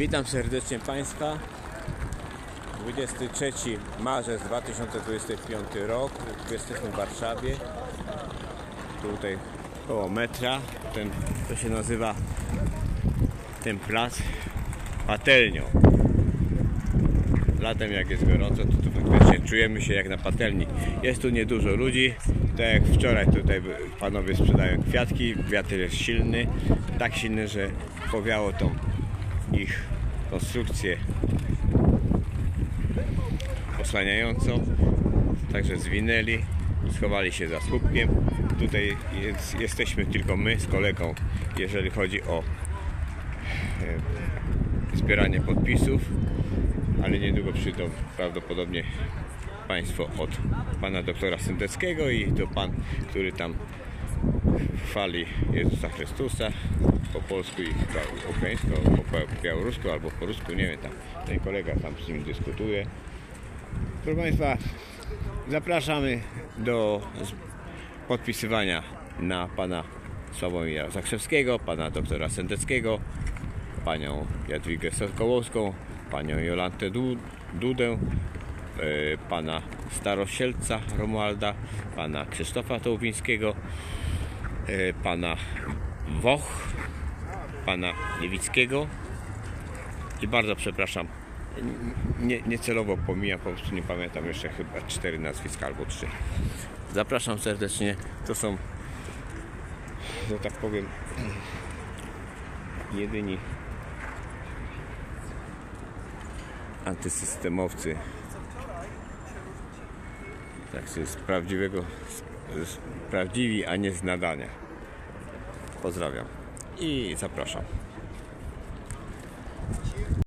Witam serdecznie Państwa. 23 marzec 2025 rok. Jesteśmy w Warszawie. Tutaj koło metra. Ten, to się nazywa ten plac patelnią. Latem jak jest gorąco, to tu faktycznie czujemy się jak na patelni. Jest tu niedużo ludzi. Tak jak wczoraj tutaj panowie sprzedają kwiatki. Wiatr jest silny. Tak silny, że powiało tą ich konstrukcję osłaniającą. Także zwinęli, schowali się za słupkiem. Tutaj jest, jesteśmy tylko my z kolegą, jeżeli chodzi o e, zbieranie podpisów, ale niedługo przyjdą prawdopodobnie Państwo od pana doktora Sendeckiego i to pan, który tam chwali Jezusa Chrystusa po polsku i chyba ukraińsku, albo po białorusku albo po rusku, nie wiem tam. Ten kolega tam z nim dyskutuje. Proszę Państwa, zapraszamy do podpisywania na pana Sławomira Zakrzewskiego, pana doktora Sendeckiego, panią Jadwigę Sokołowską, panią Jolantę Du- Dudę, pana Starosielca Romualda, pana Krzysztofa Tołbińskiego, e, pana Woch, pana Niewickiego i bardzo przepraszam, nie, niecelowo pomijam, po prostu nie pamiętam jeszcze chyba cztery nazwiska albo trzy. Zapraszam serdecznie, to są, że tak powiem, jedyni antysystemowcy tak się z prawdziwego, z, prawdziwi, a nie z nadania. Pozdrawiam i zapraszam.